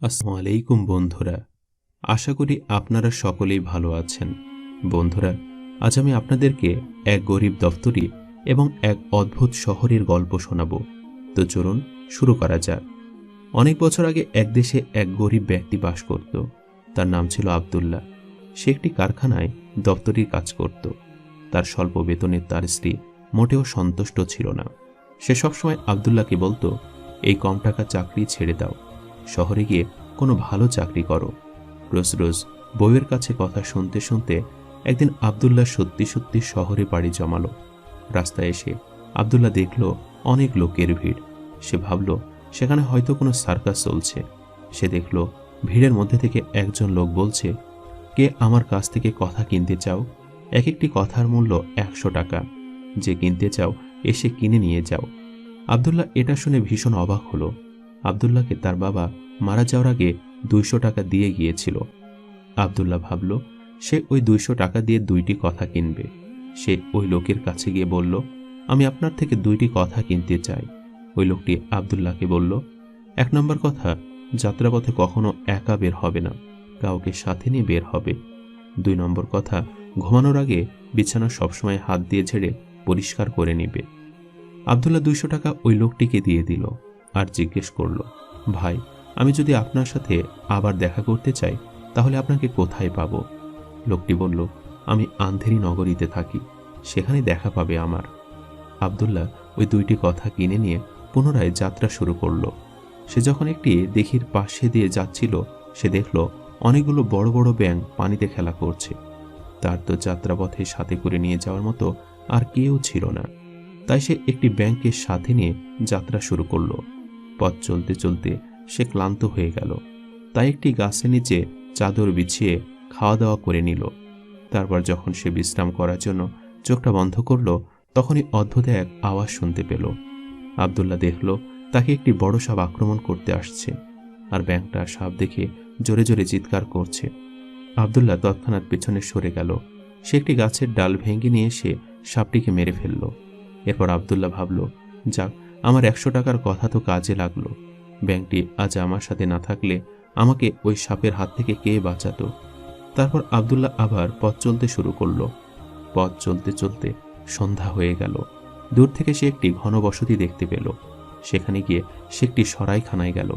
আসসালামু আলাইকুম বন্ধুরা। আশা করি আপনারা সকলেই ভালো আছেন। বন্ধুরা, আজ আমি আপনাদেরকে এক গরিব দফতরি এবং এক অদ্ভুত শহরের গল্প শোনাব। তো চলুন শুরু করা যাক। অনেক বছর আগে এক দেশে এক গরিব ব্যক্তি বাস করত। তার নাম ছিল আবদুল্লাহ। সে একটি কারখানায় দপ্তরির কাজ করত। তার স্বল্প বেতনে তার স্ত্রী মোটেও সন্তুষ্ট ছিল না। সে সবসময় আবদুল্লাহকে বলতো, এই কম টাকা চাকরি ছেড়ে দাও। শহরে গিয়ে কোনো ভালো চাকরি করো। রোজ রোজ বউয়ের কাছে কথা শুনতে শুনতে একদিন আবদুল্লাহ সত্যি সত্যি শহরে পাড়ি জমালো। রাস্তায় এসে আবদুল্লাহ দেখল অনেক লোকের ভিড়। সে ভাবল, সেখানে হয়তো কোনো সার্কাস চলছে। সে দেখল, ভিড়ের মধ্যে থেকে একজন লোক বলছে, কে আমার কাছ থেকে কথা কিনতে চাও? এক একটি কথার মূল্য একশো টাকা। যে কিনতে চাও, এসে কিনে নিয়ে যাও। আবদুল্লাহ এটা শুনে ভীষণ অবাক হলো। আবদুল্লাহকে তার বাবা মারা যাওয়ার আগে দুইশো টাকা দিয়ে গিয়েছিল। আবদুল্লাহ ভাবল, সে ওই দুইশো টাকা দিয়ে দুইটি কথা কিনবে। সে ওই লোকের কাছে গিয়ে বলল, আমি আপনার থেকে দুইটি কথা কিনতে চাই। ওই লোকটি আবদুল্লাহকে বলল, এক নম্বর কথা, যাত্রাপথে কখনো একা বের হবে না, কাউকে সাথে নিয়ে বের হবে। দুই নম্বর কথা, ঘুমানোর আগে বিছানা সবসময় হাত দিয়ে ঝেড়ে পরিষ্কার করে নেবে। আবদুল্লাহ দুইশো টাকা ওই লোকটিকে দিয়ে দিল। আর জিজ্ঞেস করল, ভাই, আমি যদি আপনার সাথে আবার দেখা করতে চাই, তাহলে আপনাকে কোথায় পাব? লোকটি বলল, আমি আন্ধেরি নগরীতে থাকি, সেখানে দেখা পাবে আমার। আবদুল্লাহ ওই দুইটি কথা কিনে নিয়ে পুনরায় যাত্রা শুরু করল। সে যখন একটি দেখির পাশে দিয়ে যাচ্ছিল, সে দেখল অনেকগুলো বড় বড় ব্যাঙ পানিতে খেলা করছে। তার তো যাত্রাপথে সাথে করে নিয়ে যাওয়ার মতো আর কেউ ছিল না। তাই সে একটি ব্যাংকের সাথে নিয়ে যাত্রা শুরু করল। পথ চলতে চলতে সে ক্লান্ত হয়ে গেল। তাই একটি গাছের নিচে চাদর বিছিয়ে খাওয়া দাওয়া করে নিল। তারপর যখন সে বিশ্রাম করার জন্য চোখটা বন্ধ করল, তখনই অদ্ভুত এক আওয়াজ শুনতে পেল। আবদুল্লাহ দেখল, তাকে একটি বড় সাপ আক্রমণ করতে আসছে আর ব্যাংকটা সাপ দেখে জোরে জোরে চিৎকার করছে। আবদুল্লাহ তৎক্ষণাৎ পেছনে সরে গেল। সে একটি গাছের ডাল ভেঙে নিয়ে এসে সাপটিকে মেরে ফেলল। এরপর আবদুল্লাহ ভাবল, যাক আমার একশো টাকার কথা তো কাজে লাগল। ব্যাংকটি আজ আমার সাথে না থাকলে আমাকে ওই সাপের হাত থেকে কে বাঁচাতো? তারপর আবদুল্লাহ আবার পথ চলতে শুরু করল। পথ চলতে চলতে সন্ধ্যা হয়ে গেল। দূর থেকে সে একটি ঘনবসতি দেখতে পেল। সেখানে গিয়ে সে একটি সরাইখানায় গেল।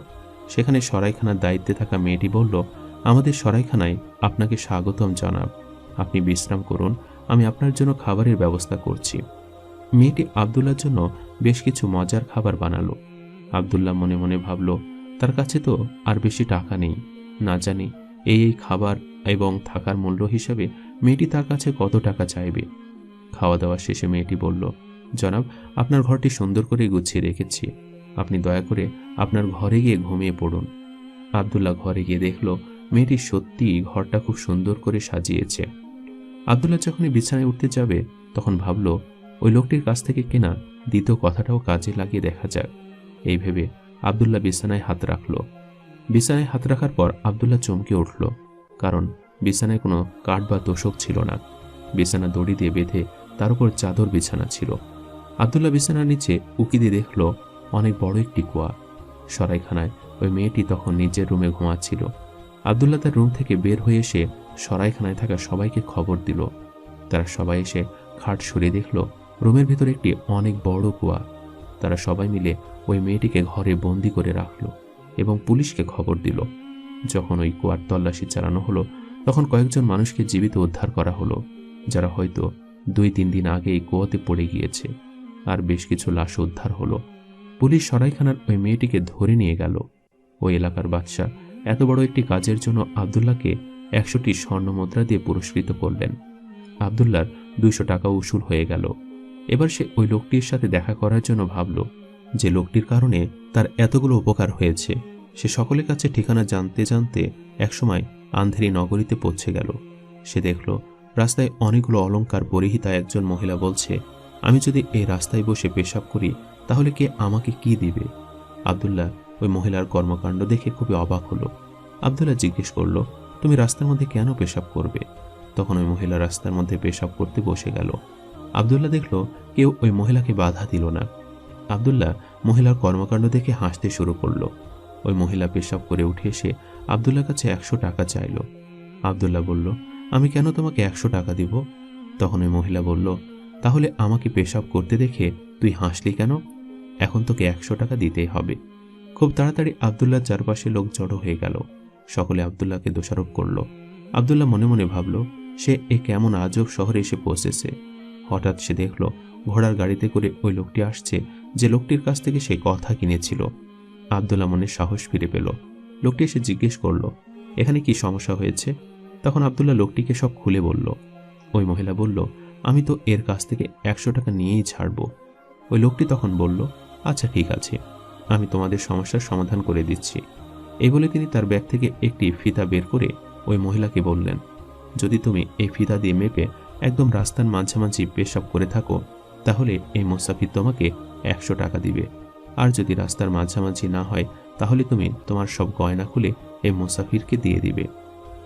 সেখানে সরাইখানার দায়িত্বে থাকা মেয়েটি বলল, আমাদের সরাইখানায় আপনাকে স্বাগতম জানাব। আপনি বিশ্রাম করুন, আমি আপনার জন্য খাবারের ব্যবস্থা করছি। মেয়েটি আবদুল্লার জন্য বেশ কিছু মজার খাবার বানালো। আবদুল্লাহ মনে মনে ভাবল, তার কাছে তো আর বেশি টাকা নেই। না জানি এই এই খাবার এবং থাকার মূল্য হিসাবে মেয়েটি তার কাছে কত টাকা চাইবে। খাওয়া দাওয়া শেষে মেয়েটি বলল, জনাব, আপনার ঘরটি সুন্দর করে গুছিয়ে রেখেছি। আপনি দয়া করে আপনার ঘরে গিয়ে ঘুমিয়ে পড়ুন। আবদুল্লাহ ঘরে গিয়ে দেখল, মেয়েটি সত্যিই ঘরটা খুব সুন্দর করে সাজিয়েছে। আবদুল্লাহ যখনই বিছানায় উঠতে যাবে, তখন ভাবল, ওই লোকটির কাছ থেকে কেনা দ্বিতীয় কথাটাও কাজে লাগিয়ে দেখা যাক। এই ভেবে আবদুল্লাহ বিছানায় হাত রাখল। বিছানায় হাত রাখার পর আবদুল্লাহ চমকে উঠল। কারণ বিছানায় কোনো কাঠ বা তোষক ছিল না। বিছানা দড়ি দিয়ে বেঁধে তার উপর চাদর বিছানা ছিল। আবদুল্লাহ বিছানার নিচে উকি দিয়ে দেখল, অনেক বড় একটি কুয়া। সরাইখানায় ওই মেয়েটি তখন নিজের রুমে ঘুমাচ্ছিল। আবদুল্লাহ তার রুম থেকে বের হয়ে এসে সরাইখানায় থাকা সবাইকে খবর দিল। তারা সবাই এসে খাট সরিয়ে দেখল রুমের ভেতর একটি অনেক বড় কুয়া। তারা সবাই মিলে ওই মেয়েটিকে ঘরে বন্দি করে রাখল এবং পুলিশকে খবর দিল। যখন ওই কুয়ার তল্লাশি চালানো হলো, তখন কয়েকজন মানুষকে জীবিত উদ্ধার করা হলো, যারা হয়তো দুই তিন দিন আগে এই কুয়াতে পড়ে গিয়েছে, আর বেশ কিছু লাশ উদ্ধার হলো। পুলিশ সরাইখানার ওই মেয়েটিকে ধরে নিয়ে গেল। ওই এলাকার বাদশাহ এত বড় একটি কাজের জন্য আবদুল্লাহকে একশোটি স্বর্ণ মুদ্রা দিয়ে পুরস্কৃত করলেন। আবদুল্লার দুইশো টাকা উসুল হয়ে গেল। এবার সে ওই লোকটির সাথে দেখা করার জন্য ভাবল যে লোকটির কারণে তার এতগুলো উপকার হয়েছে। সে সকলের কাছে ঠিকানা জানতে জানতে একসময় আন্ধেরি নগরীতে পৌঁছে গেল। সে দেখল, রাস্তায় অনেকগুলো অলংকার পরিহিতা একজন মহিলা বলছে, আমি যদি এই রাস্তায় বসে পেশাব করি, তাহলে কে আমাকে কি দিবে? আবদুল্লাহ ওই মহিলার কর্মকাণ্ড দেখে খুবই অবাক হলো। আবদুল্লাহ জিজ্ঞেস করল, তুমি রাস্তার মধ্যে কেন পেশাব করবে? তখন ওই মহিলা রাস্তার মধ্যে পেশাব করতে বসে গেল। আবদুল্লাহ দেখল কেউ ওই মহিলাকে বাধা দিল না। আবদুল্লাহ মহিলার কর্মকাণ্ড দেখে হাসতে শুরু করল। ওই মহিলা পেশাব করে উঠে এসে আবদুল্লার কাছে একশো টাকা চাইল। আবদুল্লাহ বলল, আমি কেন তোমাকে একশো টাকা দিব? তখন ওই মহিলা বলল, তাহলে আমাকে পেশাব করতে দেখে তুই হাসলি কেন? এখন তোকে একশো টাকা দিতেই হবে। খুব তাড়াতাড়ি আবদুল্লার চারপাশে লোক জড়ো হয়ে গেল। সকলে আবদুল্লাহকে দোষারোপ করল। আবদুল্লাহ মনে মনে ভাবল, সে এ কেমন আজব শহরে এসে পৌঁছেছে? হঠাৎ সে দেখল, ঘোড়ার গাড়িতে করে ওই লোকটি আসছে যে লোকটির কাছ থেকে সে কথা কিনেছিল। আবদুল্লাহ মনে সাহস ফিরে পেল। লোকটি এসে জিজ্ঞেস করল, এখানে কি সমস্যা হয়েছে? তখন আবদুল্লাহ লোকটিকে সব খুলে বলল। ওই মহিলা বলল, আমি তো এর কাছ থেকে একশো টাকা নিয়েই ছাড়ব। ওই লোকটি তখন বলল আচ্ছা ঠিক আছে, আমি তোমাদের সমস্যার সমাধান করে দিচ্ছি। এই বলে তিনি তার ব্যাগ থেকে একটি ফিতা বের করে ওই মহিলাকে বললেন, যদি তুমি এই ফিতা দিয়ে মেপে একদম রাস্তার মাঝামাঝি পেশাব করে থাকো, তাহলে এই মোসাফির তোমাকে একশো টাকা দিবে। আর যদি রাস্তার মাঝামাঝি না হয়, তাহলে তুমি তোমার সব গয়না খুলে এই মুসাফিরকে দিয়ে দিবে।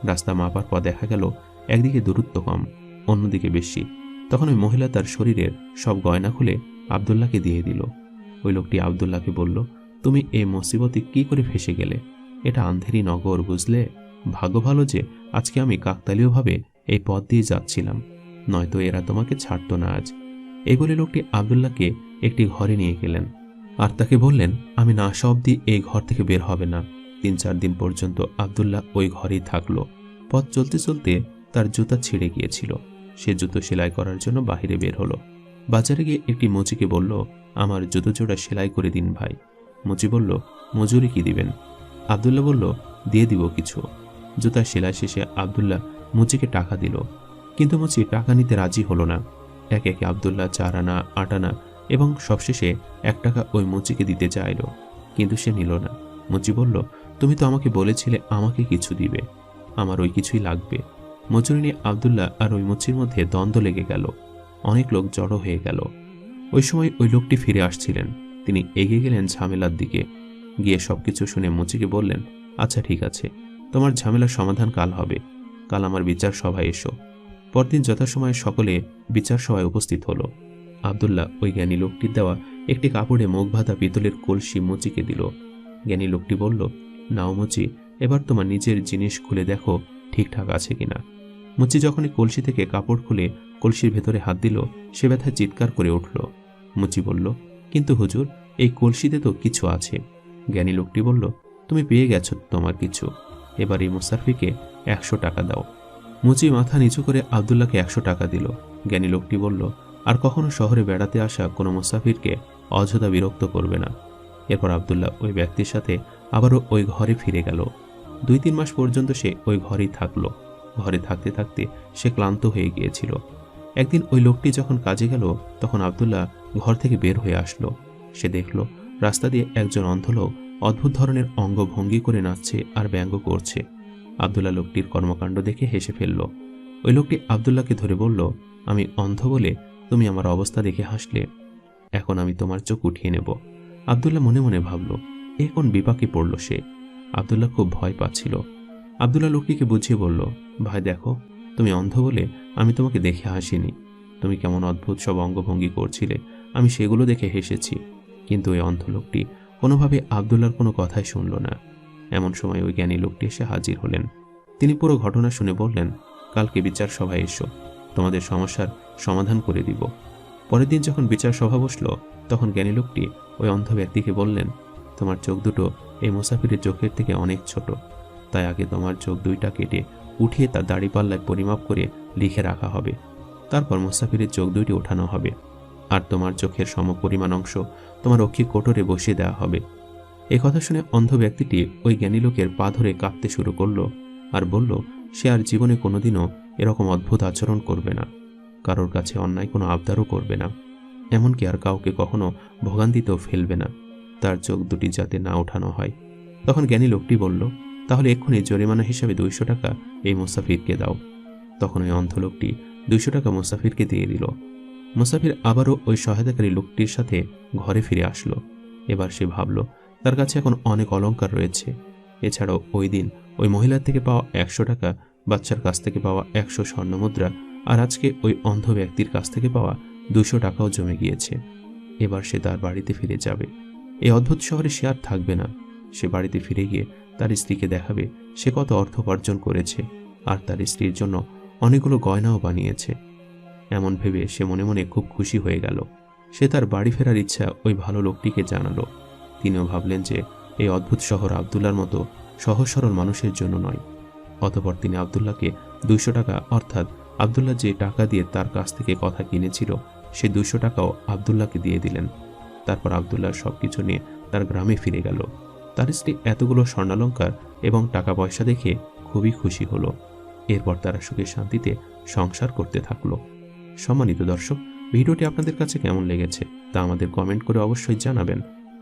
রাস্তা মাপার পর দেখা গেল, একদিকে দূরত্ব কম, অন্যদিকে বেশি। তখন ওই মহিলা তার শরীরের সব গয়না খুলে আবদুল্লাহকে দিয়ে দিল। ওই লোকটি আবদুল্লাহকে বলল, তুমি এই মুসিবতে কি করে ফেসে গেলে? এটা আন্ধেরি নগর, বুঝলে? ভাগ্য ভালো যে আজকে আমি কাকতালীয়ভাবে এই পথ দিয়ে যাচ্ছিলাম। নয়তো এরা তোমাকে ছাড়তো না আজ। এই বলে লোকটি আবদুল্লাহকে একটি ঘরে নিয়ে গেলেন। আর তাকে বললেন, আমি না আসা অবধি এই ঘর থেকে বের হবে না। তিন চার দিন পর্যন্ত আবদুল্লাহ ওই ঘরেই থাকল। পথ চলতে চলতে তার জুতা ছিঁড়ে গিয়েছিল। সে জুতো সেলাই করার জন্য বাহিরে বের হলো। বাজারে গিয়ে একটি মুচিকে বলল, আমার জুতো জোড়া সেলাই করে দিন ভাই। মুচি বলল, মজুরি কি দিবেন? আবদুল্লাহ বলল, দিয়ে দিব কিছু। জুতা সেলাই শেষে আবদুল্লাহ মুচিকে টাকা দিল। কিন্তু মুচি টাকা নিতে রাজি হলো না। এক একে আবদুল্লাহ চার আনা, আট আনা এবং সবশেষে এক টাকা ওই মুচিকে দিতে চাইল। কিন্তু সে নিল না। মুচি বলল, তুমি তো আমাকে বলেছিলে আমাকে কিছু দিবে। আমার ওই কিছুই লাগবে। মজুরি নিয়ে আবদুল্লাহ আর ওই মুচির মধ্যে দ্বন্দ্ব লেগে গেল। অনেক লোক জড়ো হয়ে গেল। ওই সময় ওই লোকটি ফিরে আসছিলেন। তিনি এগিয়ে গেলেন ঝামেলার দিকে। গিয়ে সবকিছু শুনে মুচিকে বললেন আচ্ছা ঠিক আছে। তোমার ঝামেলার সমাধান কাল হবে। কাল আমার বিচার সভায় এসো। পরদিন যথাসময়ে সকলে বিচার সভায় উপস্থিত হলো। আবদুল্লাহ ওই জ্ঞানী লোকটির দেওয়া একটি কাপড়ে মুখ ভাতা পিতলের কলসি মুচিকে দিল। জ্ঞানী লোকটি বলল, নাও মুচি, এবার তোমার নিজের জিনিস খুলে দেখো, ঠিকঠাক আছে কিনা। মুচি যখনই কলসি থেকে কাপড় খুলে কলসির ভেতরে হাত দিল, সে ব্যথা চিৎকার করে উঠল। মুচি বলল, কিন্তু হুজুর, এই কলসিতে তো কিছু আছে। জ্ঞানী লোকটি বলল, তুমি পেয়ে গেছো তোমার কিছু। এবার এই মুসাফিকে একশো টাকা দাও। মুচি মাথা নিচু করে আবদুল্লাহকে একশো টাকা দিল। জ্ঞানী লোকটি বলল, আর কখনো শহরে বেড়াতে আসা কোনো মুসাফিরকে অযথা বিরক্ত করবে না। এরপর আবদুল্লাহ ওই ব্যক্তির সাথে আবারও ওই ঘরে ফিরে গেল। দুই তিন মাস পর্যন্ত সে ওই ঘরেই থাকল। ঘরে থাকতে থাকতে সে ক্লান্ত হয়ে গিয়েছিল। একদিন ওই লোকটি যখন কাজে গেল, তখন আবদুল্লাহ ঘর থেকে বের হয়ে আসলো। সে দেখল, রাস্তা দিয়ে একজন অন্ধ লোক অদ্ভুত ধরনের অঙ্গভঙ্গি করে নাচছে আর ব্যঙ্গ করছে। আবদুল্লাহ লোকটির কর্মকাণ্ড দেখে হেসে ফেলল। ওই লোকটি আবদুল্লাহকে ধরে বলল, আমি অন্ধ বলে তুমি আমার অবস্থা দেখে হাসলে। এখন আমি তোমার চোখ উঠিয়ে নেব। আবদুল্লাহ মনে মনে ভাবল, এ কোন বিপাকে পড়ল সে? আবদুল্লাহ খুব ভয় পাচ্ছিল। আবদুল্লাহ লোকটিকে বুঝিয়ে বলল, ভাই দেখো, তুমি অন্ধ বলে আমি তোমাকে দেখে হাসিনি। তুমি কেমন অদ্ভুত সব অঙ্গভঙ্গি করছিলে, আমি সেগুলো দেখে হেসেছি। কিন্তু ওই অন্ধ লোকটি কোনোভাবে আবদুল্লার কোনো কথাই শুনল না। এমন সময় ওই জ্ঞানী লোকটি এসে হাজির হলেন। তিনি পুরো ঘটনা শুনে বললেন, কালকে বিচার সভায় এসো, তোমাদের সমস্যার সমাধান করে দিব। পরের দিন যখন বিচার সভা বসল, তখন জ্ঞানী লোকটি ওই অন্ধ ব্যক্তিকে বললেন, তোমার চোখ দুটো এই মুসাফিরের চোখের থেকে অনেক ছোট। তাই আগে তোমার চোখ দুইটা কেটে উঠিয়ে তার দাড়িপাল্লায় পরিমাপ করে লিখে রাখা হবে। তারপর মুসাফিরের চোখ দুইটি ওঠানো হবে। আর তোমার চোখের সম সমপরিমাণ অংশ তোমার অক্ষী কোটরে বসিয়ে দেওয়া হবে। কথা শুনে অন্ধ ব্যক্তিটি ওই জ্ঞানী লোকের পা ধরে কাঁপতে শুরু করল আর বলল, সে আর জীবনে কোনোদিনও এরকম অদ্ভুত আচরণ করবে না। কারোর কাছে অন্যায় কোনো আবদারও করবে না। এমনকি আর কাউকে কখনো ভোগান্তিতেও ফেলবে না। তার চোখ দুটি যাতে না ওঠানো হয়। তখন জ্ঞানী লোকটি বলল, তাহলে এক্ষুনি জরিমানা হিসাবে দুইশো টাকা এই মুসাফিরকে দাও। তখন ওই অন্ধ লোকটি দুইশো টাকা মুসাফিরকে দিয়ে দিল। মুসাফির আবারও ওই সহায়তাকারী লোকটির সাথে ঘরে ফিরে আসলো। এবার সে ভাবল তার কাছে এখন অনেক অলংকার রয়েছে। এছাড়াও ওই দিন ওই মহিলার থেকে পাওয়া একশো টাকা, বাচ্চার কাছ থেকে পাওয়া একশো স্বর্ণমুদ্রা আর আজকে ওই অন্ধ ব্যক্তির কাছ থেকে পাওয়া দুশো টাকাও জমে গিয়েছে। এবার সে তার বাড়িতে ফিরে যাবে। এই অদ্ভুত শহরে সে আর থাকবে না। সে বাড়িতে ফিরে গিয়ে তার স্ত্রীকে দেখাবে সে কত অর্থ উপার্জন করেছে আর তার স্ত্রীর জন্য অনেকগুলো গয়নাও বানিয়েছে। এমন ভেবে সে মনে মনে খুব খুশি হয়ে গেল। সে তার বাড়ি ফেরার ইচ্ছা ওই ভালো লোকটিকে জানালো। তিনিও ভাবলেন যে এই অদ্ভুত শহর আবদুল্লার মতো সহজ সরল মানুষের জন্য নয়। অতপর তিনি আবদুল্লাহকে দুইশো টাকা, অর্থাৎ আবদুল্লাহ যে টাকা দিয়ে তার কাছ থেকে কথা কিনেছিল, সে দুইশো টাকাও আবদুল্লাহকে দিয়ে দিলেন। তারপর আবদুল্লাহ সব কিছু নিয়ে তার গ্রামে ফিরে গেল। তার স্ত্রী এতগুলো স্বর্ণালঙ্কার এবং টাকা পয়সা দেখে খুবই খুশি হলো। এরপর তারা সুখে শান্তিতে সংসার করতে থাকল। সম্মানিত দর্শক, ভিডিওটি আপনাদের কাছে কেমন লেগেছে তা আমাদের কমেন্ট করে অবশ্যই জানাবেন।